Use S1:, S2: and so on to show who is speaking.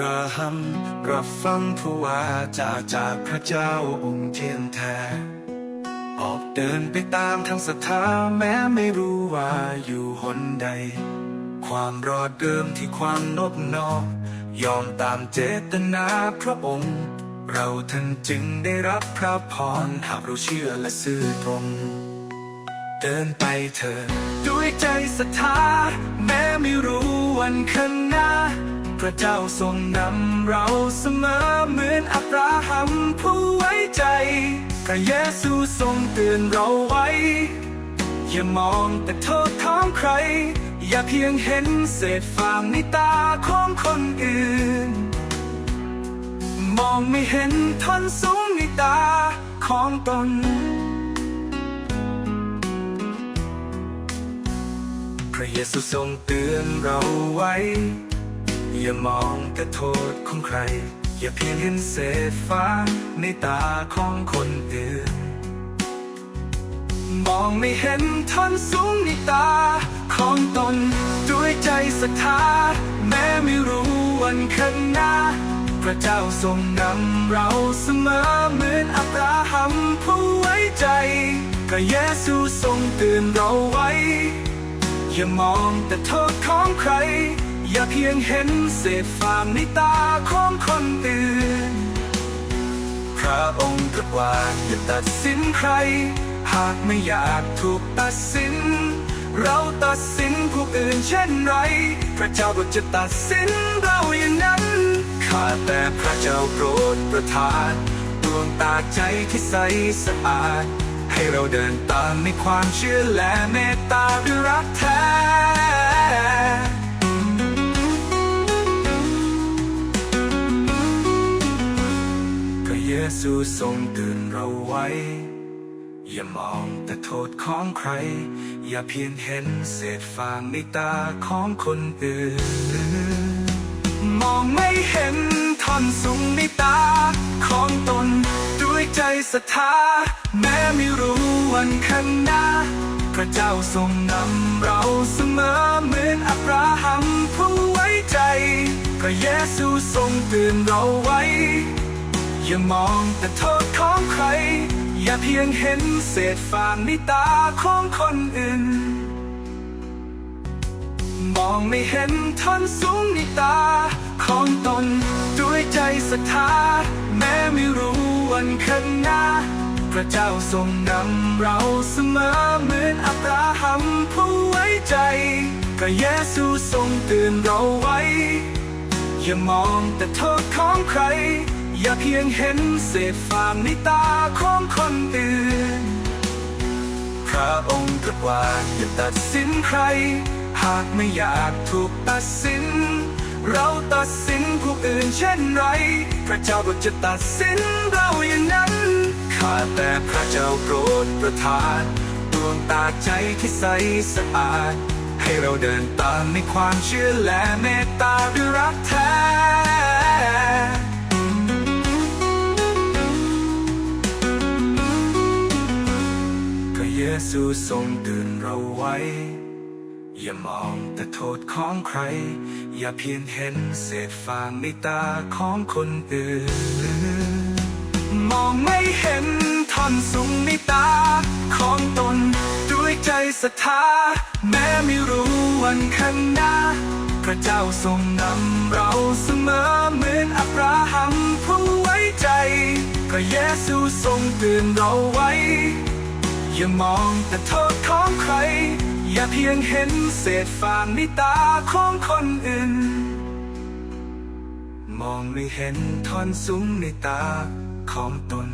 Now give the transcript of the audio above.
S1: ราฮัมรับฟังผู้ว่าจากจากพระเจ้าองค์เทียนแท้ออกเดินไปตามทางศรัทธาแม้ไม่รู้ว่าอยู่หนใด ความรอดเดิมที่ความนบนอบยอมตามเจตนาพระองค์ เราท่านจึงได้รับพระพรหากเราเชื่อและซื่อตรง เดินไปเถิดด้วยใจศรัทธาแม้ไม่รู้วันข้างหน้า พระเจ้าทรงนำเราเสมอเหมือนอับราฮัมผู้ไว้ใจ พระเยซูทรงเตือนเราไว้ อย่ามองแต่โทษของใคร อย่าเพียงเห็นเศษฟางในตาของคนอื่น มองไม่เห็นท่อนสูงในตาของตนพระเยซูทรงเตือนเราไว้ อย่ามองแต่โทษของใคร อย่าเพียงเห็นเศษฟ้าในตาของคนอื่น มองไม่เห็นท่อนสูงในตาของตน ด้วยใจศรัทธาแม้ไม่รู้วันข้างหน้า พระเจ้าทรงนำเราเสมอเหมือนอับราฮัมผู้ไว้ใจพระเยซูทรงเตือนเราไว้ อย่ามองแต่โทษของใคร อย่าเพียงเห็นเศษฟางในตาของคนอื่น พระองค์ตรัสว่าอย่าตัดสินใคร หากไม่อยากถูกตัดสิน เราตัดสินผู้อื่นเช่นไร พระเจ้าก็จะตัดสินเราอย่างนั้น ข้าแต่พระเจ้าโปรดประทานดวงตาใจที่ใสสะอาด ให้เราเดินตามในความเชื่อและเมตตาด้วยรักแท้ ซูทรงตือนเราไว้ อย่ามองแต่โทษของใคร อย่าเพียงเห็นเศษฟางในตาของคนอื่น มองไม่เห็นท่อนสูงในตาของตน ด้วยใจศรัทธาแม้ไม่รู้วันข้างหน้า พระเจ้าทรงนำเราเสมอเหมือนอับราฮัมผู้ไว้ใจ พระเยซูทรงตือนเราไว้ อย่ามองแต่โทษของใคร อย่าเพียงเห็นเศษฟางในตาของคนอื่น มองไม่เห็นท่อนสูงในตาของตนด้วยใจศรัทธาแม้ไม่รู้วันข้างหน้า พระเจ้าทรงนำเราเสมอเหมือนอับราฮัมผู้ไว้ใจพระเยซูทรงเตือนเราไว้ อย่ามองแต่โทษของใคร อย่าเพียงเห็นเศษฟางในตาของคนอื่น พระองค์ตรัสว่าอย่าตัดสินใคร หากไม่อยากถูกตัดสิน เราตัดสินผู้อื่นเช่นไร พระเจ้าก็จะตัดสินเราอย่างนั้น ข้าแต่พระเจ้าโปรดประทานดวงตาใจที่ใสสะอาด ให้เราเดินตามในความเชื่อและเมตตาด้วยรักแท้ ซูทรงเตือนเราไว้ อย่ามองแต่โทษของใคร อย่าเพียงเห็นเศษฟางในตาของคนอื่น มองไม่เห็นท่อนสูงในตาของตน ด้วยใจศรัทธาแม้ไม่รู้วันข้างหน้า พระเจ้าทรงนำเราเสมอเหมือนอับราฮัมผู้ไว้ใจพระเยซูทรงเตือนเราไว้ อย่ามองแต่โทษของใคร อย่าเพียงเห็นเศษฟางในตาของคนอื่น มองไม่เห็นท่อนสูงในตาของตน